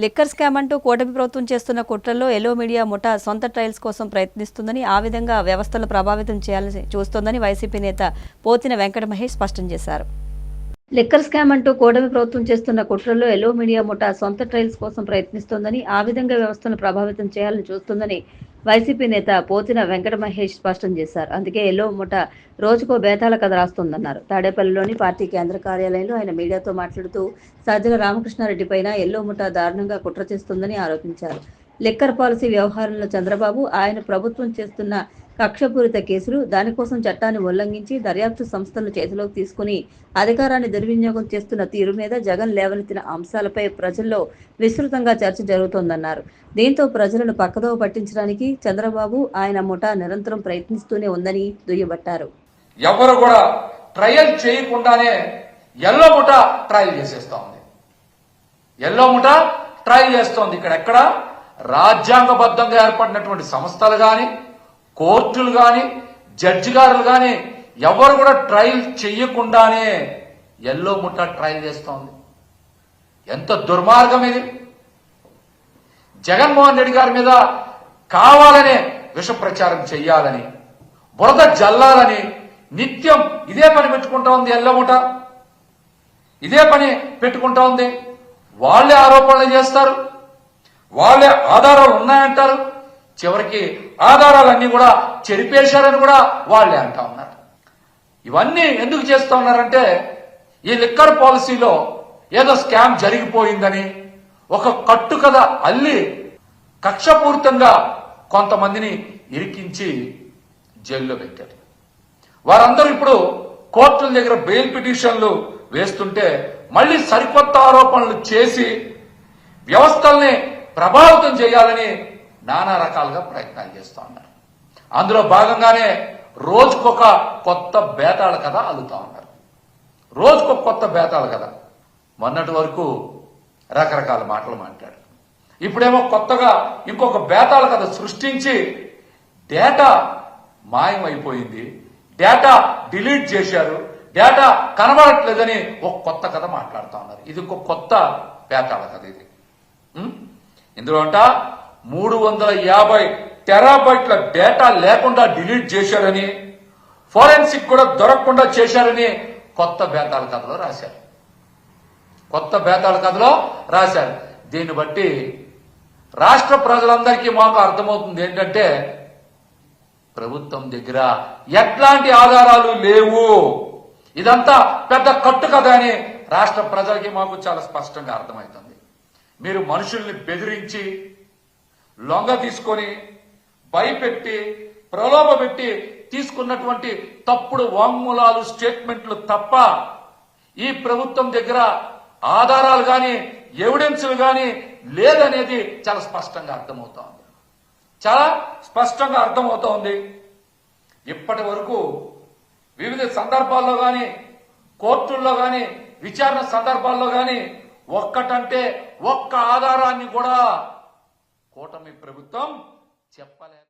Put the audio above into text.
Liquor scam అంటూ కూటమి ప్రభుత్వం చేస్తున్న కుట్రల్లో ఎల్లో మీడియా ముఠా సొంత ట్రయల్స్ కోసం ప్రయత్నిస్తుందని ఆ విధంగా వ్యవస్థలు ప్రభావితం చేయాలని చూస్తోందని వైసీపీ నేత పోతిన వెంకట మహేష్ స్పష్టం చేశారు. లిక్కర్ స్కామ్ అంటూ కూటమి ప్రభుత్వం చేస్తున్న కుట్రల్లో ఎల్లో మీడియా ముఠా సొంత ట్రయల్స్ కోసం ప్రయత్నిస్తోందని ఆ విధంగా వ్యవస్థను ప్రభావితం చేయాలని చూస్తుందని వైసీపీ నేత పోతిన వెంకట మహేష్ స్పష్టం చేశారు. అందుకే ఎల్లో ముఠ రోజుకో బేతాల కథ రాస్తోందన్నారు. తాడేపల్లిలోని పార్టీ కేంద్ర కార్యాలయంలో ఆయన మీడియాతో మాట్లాడుతూ సజ్జల రామకృష్ణారెడ్డి పైన ఎల్లో ముఠ దారుణంగా కుట్ర చేస్తుందని ఆరోపించారు. లిక్కర్ పాలసీ వ్యవహారంలో చంద్రబాబు ఆయన ప్రభుత్వం చేస్తున్న కక్షపూరిత కేసులు దానికోసం చట్టాన్ని ఉల్లంఘించి దర్యాప్తు సంస్థలను చేతిలోకి తీసుకుని అధికారాన్ని దుర్వినియోగం చేస్తున్న తీరు మీద జగన్ లేవనెత్తిన అంశాలపై ప్రజల్లో విస్తృతంగా చర్చ జరుగుతోందన్నారు. దీంతో ప్రజలను పక్కదోవ పట్టించడానికి చంద్రబాబు ఆయన ముఠా నిరంతరం ప్రయత్నిస్తూనే ఉందని దుయ్యబట్టారు. ఎవరు కూడా ట్రయల్ చేయకుండానే ఎల్లో ముఠ ట్రయల్ చేసేస్తా ఉంది ఎల్లో ముఠ ట్రయల్ చేస్తోంది ఇక్కడ ఎక్కడ రాజ్యాంగబద్ధంగా ఏర్పడినటువంటి సంస్థలు కానీ కోర్టులు కానీ జడ్జి గారులు కానీ ఎవరు కూడా ట్రయల్ చెయ్యకుండానే ఎల్లో ముఠ ట్రయల్ చేస్తోంది. ఎంత దుర్మార్గం ఇది. జగన్మోహన్ రెడ్డి గారి మీద కావాలనే విష ప్రచారం చెయ్యాలని బురద జల్లాలని నిత్యం ఇదే పని పెట్టుకుంటా ఉంది ఎల్లముట ఇదే పని పెట్టుకుంటా ఉంది. వాళ్ళే ఆరోపణలు చేస్తారు. వాళ్ళే ఆధారాలు ఉన్నాయంటారు. చివరికి ఆధారాలన్నీ కూడా చెరిపేశారని కూడా వాళ్ళే అంటా ఉన్నారు. ఇవన్నీ ఎందుకు చేస్తా ఉన్నారంటే ఈ లిక్కర్ పాలసీలో ఏదో స్కామ్ జరిగిపోయిందని ఒక కట్టు కథ అల్లి కక్షపూరితంగా కొంతమందిని ఇరికించి జైల్లో పెట్టారు. వారందరూ ఇప్పుడు కోర్టుల దగ్గర బెయిల్ పిటిషన్లు వేస్తుంటే మళ్ళీ సరికొత్త ఆరోపణలు చేసి వ్యవస్థల్ని ప్రభావితం చేయాలని నానా రకాలుగా ప్రయత్నాలు చేస్తూ ఉన్నారు. అందులో భాగంగానే రోజుకొక కొత్త బేతాళ కథ అల్లుతూ ఉన్నారు. రోజుకొక కొత్త బేతాళ కథ. మొన్నటి వరకు రకరకాల మాటలు మాట్లాడు ఇప్పుడేమో కొత్తగా ఇంకొక బేతాళ కథ సృష్టించి డేటా మాయమైపోయింది. డేటా డిలీట్ చేశారు. డేటా కనబడట్లేదని ఒక కొత్త కథ మాట్లాడుతూ ఉన్నారు. ఇది ఒక కొత్త బేతాళ కథ ఇది. ఇందులో అంట మూడు వందల యాభై టెరాబైట్ల డేటా లేకుండా డిలీట్ చేశారని ఫోరెన్సిక్ కూడా దొరకకుండా చేశారని కొత్త బేతాల కథలో రాశారు. కొత్త బేతాల కథలో రాశారు. దీన్ని బట్టి రాష్ట్ర ప్రజలందరికీ మాకు అర్థమవుతుంది ఏంటంటే ప్రభుత్వం దగ్గర ఎట్లాంటి ఆధారాలు లేవు. ఇదంతా పెద్ద కట్టు కదా అని రాష్ట్ర ప్రజలకి మాకు చాలా స్పష్టంగా అర్థమవుతుంది. మీరు మనుషుల్ని బెదిరించి లొంగ తీసుకొని భయపెట్టి ప్రలోభపెట్టి తీసుకున్నటువంటి తప్పుడు వాంగ్మూలాలు స్టేట్మెంట్లు తప్ప ఈ ప్రభుత్వం దగ్గర ఆధారాలు కానీ ఎవిడెన్సులు కానీ లేదనేది చాలా స్పష్టంగా అర్థమవుతా ఉంది చాలా స్పష్టంగా అర్థమవుతా ఉంది ఇప్పటి వరకు వివిధ సందర్భాల్లో కానీ కోర్టుల్లో కానీ విచారణ సందర్భాల్లో కానీ ఒక్కటంటే ఒక్క ఆధారాన్ని కూడా కూటమి ప్రభుత్వం చెప్పలేదు.